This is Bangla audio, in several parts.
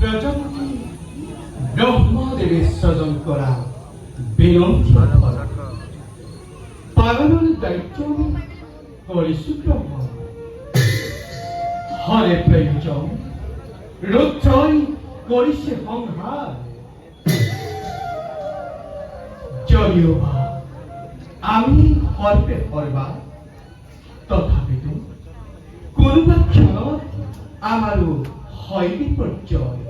প্রজাপতি ব্রহ্মদেবের সজন করা বিনন্তি পালনের দায়িত্ব করিসু ব্রহ্ম হরে প্রয়োজন রুদ্রই করিছে সংহার আমি হরপে হরবা তথাপিতো কোনোবা ক্ষণত আমাৰো হয় বিপৰ্যয়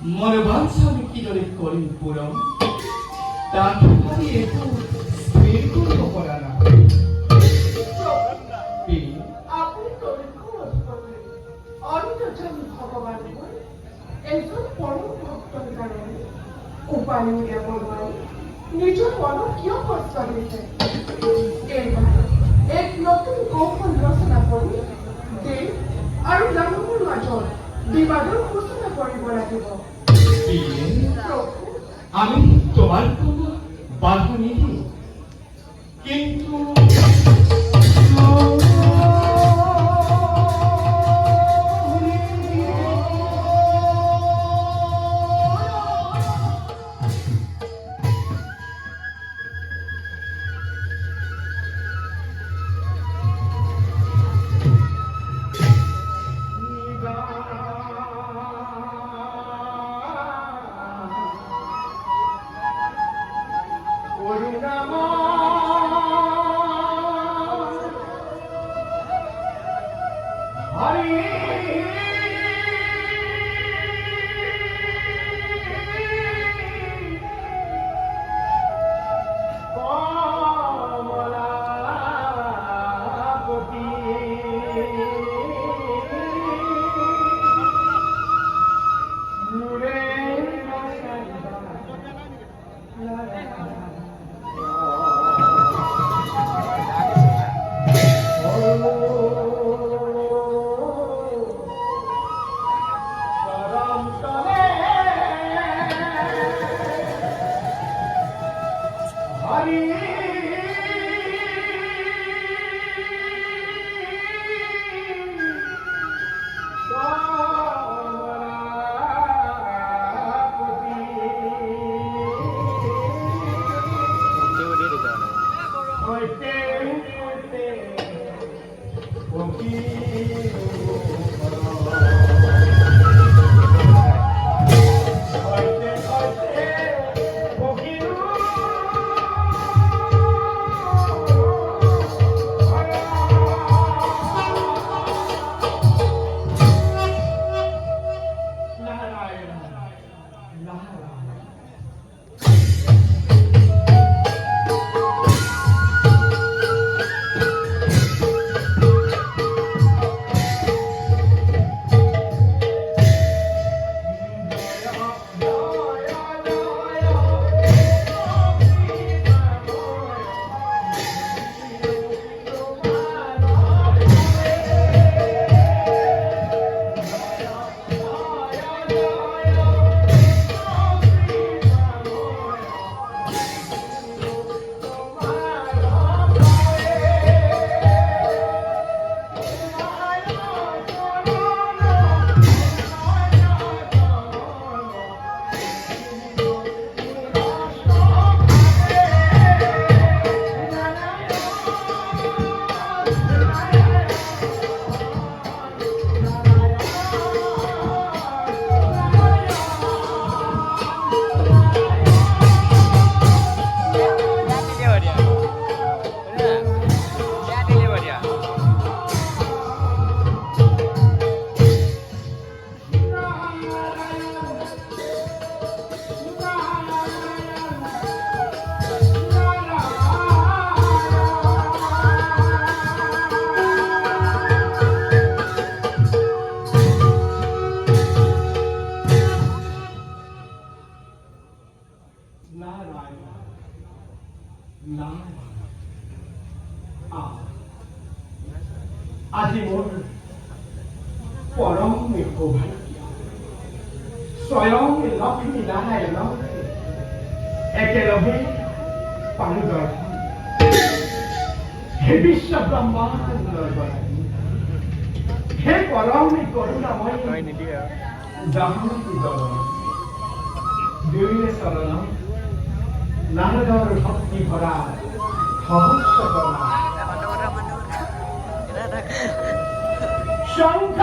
মনোবাঞ্ছা আমি কিদরে করি পূরণ তাকে খালি একটু স্থির করতে পারা না। কি? একজন পরম উপায় নিজৰ মনত কিয় কষ্ট এক নতুন কৌশল ৰচনা কৰি দেৱ আৰু দানৱৰ মাজত আমি নিদি কিন্তু সৌভাগ্য স্বয়ং লক্ষ্মী পালো দৰ্শন হে বিশ্ব ব্ৰহ্মাণ্ডৰ গৰাকী হে পৰম করুণাময় জাহ্নবী জননী দুয়োৰে চৰণ নাৰদৰ ভক্তি ভৰা সহস্ৰ প্ৰণাম শঙ্খ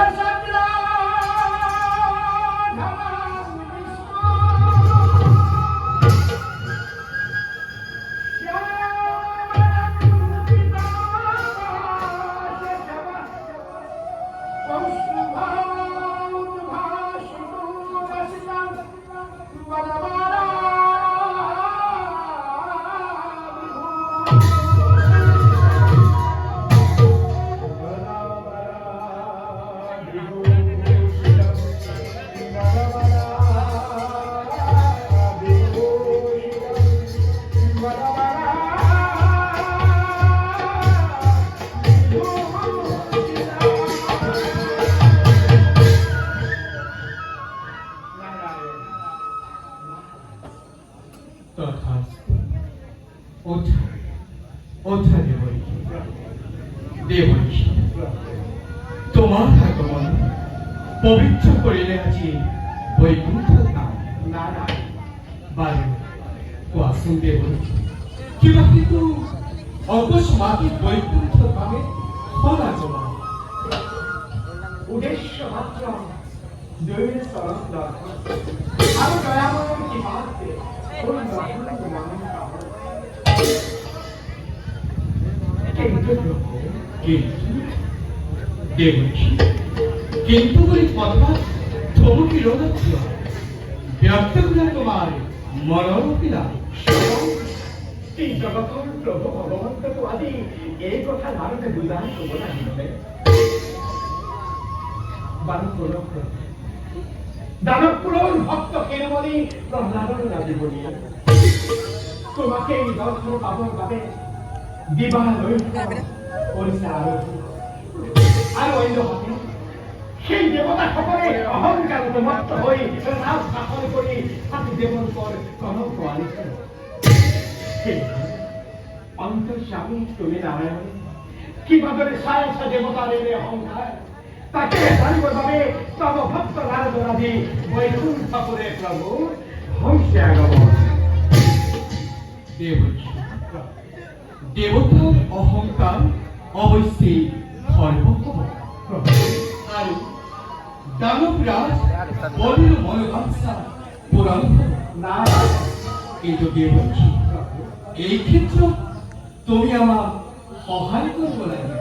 তোমার আগমন পবিত্র করিলে আজি বৈকুণ্ঠ ধাম বাৰু কোৱাচোন দেৱৰী কিবা কিন্তু বৈকুণ্ঠ উদ্দেশ্য মাত্র। কিন্তু কিন্তু বুলি কথা থমকি কৰা তোমাৰ মনৰ পীড়া এই কথা বানপুৰৰ দানৱপুৰৰ ভক্ত। শিৰোমণি প্ৰহ্লাদৰ ৰাজীৱনী তোমাকে এই দৰ্শন পাবৰ বাবে বিবাহ লৈ কৰিছে আৰু আৰু অন্যহাতে সেই দেৱতাসকলে অহংকাৰত মত্ত হৈ ৰাজ শাসন কৰি আজি দেৱলোকৰ কনক আনিছে অন্তঃস্বামী তুমি নারায়ণ। কীভাবে সায় আছা দেবতার এলে অহংকার? তাকে জানিবৰ বাবে তব ভক্ত নারদরাদি বৈকুণ্ঠ করে প্রভু হংসে আগমন। দেবৰী দেৱতাৰ অহংকাৰ আৰু দানৱৰাজ বলিৰ মনোবাঞ্ছা পূৰণ হ'ব। কিন্তু দেৱৰী এই ক্ষেত্র তুমি আমার সহায় কৰিব লাগিব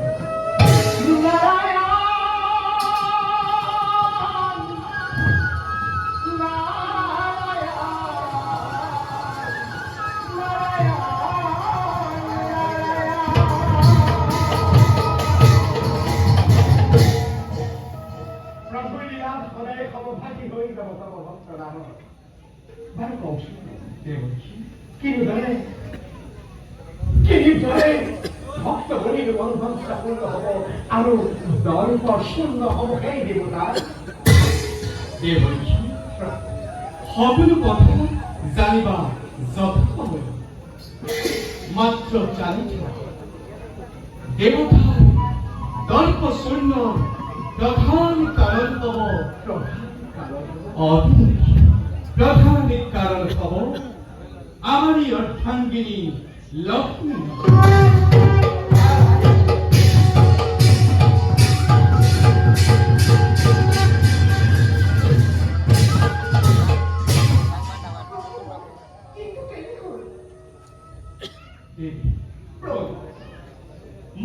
ভক্ত বলিৰ মনোভংসা পূৰ্ণ হ'ব আৰু দৰ্প শূন্য হ'ব দেৱতাৰ দেৱৰী সকলো কথা জানিবা যথাসময় জানি থোৱা দেৱতাৰ দৰ্প শূন্য প্ৰধান কাৰণ হ'ব প্ৰধান কাৰণ প্রধান হব আমারই অর্থাঙ্গিনী লক্ষ্মী।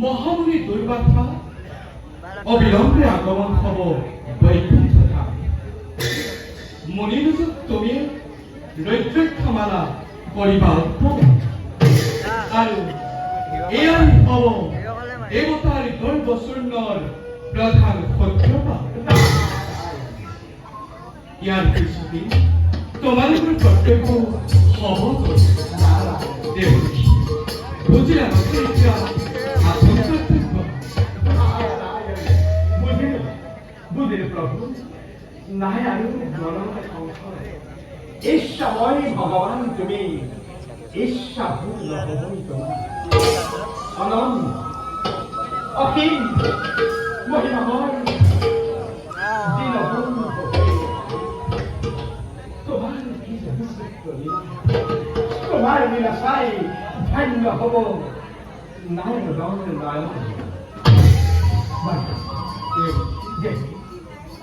মহামুনি দুর্বাসা অবিলম্বে আগমন হব বৈকুণ্ঠ ধাম তুমি করিবা উত্তম। আৰু এয়াই হব দেৱতাৰ গৰ্ভশূন্যৰ প্ৰধান সত্যতা ইয়াৰ পিছতে তোমালোকৰ কৰ্তব্য হ'ব দেৱী বুঝলাম এটা আপন কর্তব্য বুঝিল বুঝিল প্রভু সংসার ঈশ্বময় ভগবান তুমি ঈশ্বা ভূত হবই তোমার অনন্ত অসীম মহিমাময় দীনবন্ধু তোমার কি তোমার ধন্য হব নারায়ণ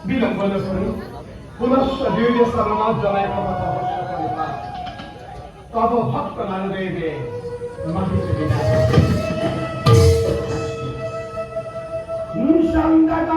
বিলম্ব নকৰি ಪುನಶ್ಚ ದಿವ್ಯ ಸರ್ವನಾಜನಯ ಪದ ಅವಶ್ಯಕವಿಲ್ಲ ತವ ಭಕ್ತ ನನ್ವೇಗೆ ಮಹಿಷ ನಿಸಂಗದ